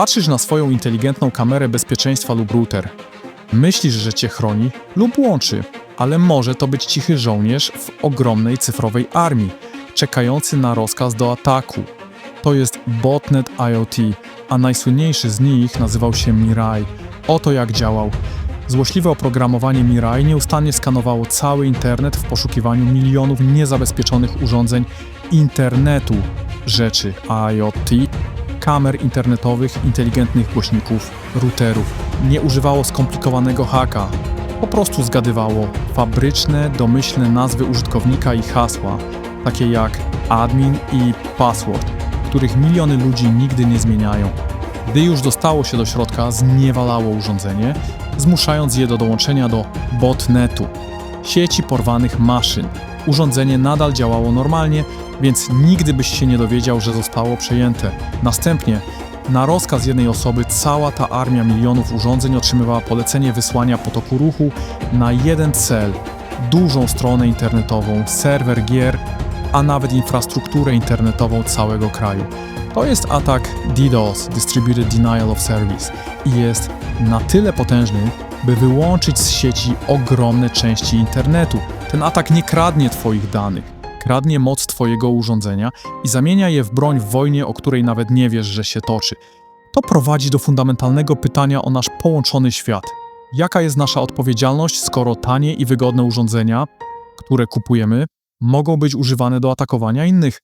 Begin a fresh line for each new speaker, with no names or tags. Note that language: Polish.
Patrzysz na swoją inteligentną kamerę bezpieczeństwa lub router. Myślisz, że cię chroni lub łączy, ale może to być cichy żołnierz w ogromnej cyfrowej armii, czekający na rozkaz do ataku. To jest botnet IoT, a najsłynniejszy z nich nazywał się Mirai. Oto jak działał. Złośliwe oprogramowanie Mirai nieustannie skanowało cały internet w poszukiwaniu milionów niezabezpieczonych urządzeń internetu rzeczy IoT, kamer internetowych, inteligentnych głośników, routerów. Nie używało skomplikowanego haka. Po prostu zgadywało fabryczne, domyślne nazwy użytkownika i hasła, takie jak admin i password, których miliony ludzi nigdy nie zmieniają. Gdy już dostało się do środka, zniewalało urządzenie, zmuszając je do dołączenia do botnetu, sieci porwanych maszyn. Urządzenie nadal działało normalnie, więc nigdy byś się nie dowiedział, że zostało przejęte. Następnie, na rozkaz jednej osoby, cała ta armia milionów urządzeń otrzymywała polecenie wysłania potoku ruchu na jeden cel dużą stronę internetową, serwer gier, a nawet infrastrukturę internetową całego kraju. To jest atak DDoS, Distributed Denial of Service, i jest na tyle potężny, by wyłączyć z sieci ogromne części internetu. Ten atak nie kradnie Twoich danych, kradnie moc Twojego urządzenia i zamienia je w broń w wojnie, o której nawet nie wiesz, że się toczy. To prowadzi do fundamentalnego pytania o nasz połączony świat. Jaka jest nasza odpowiedzialność, skoro tanie i wygodne urządzenia, które kupujemy, mogą być używane do atakowania innych?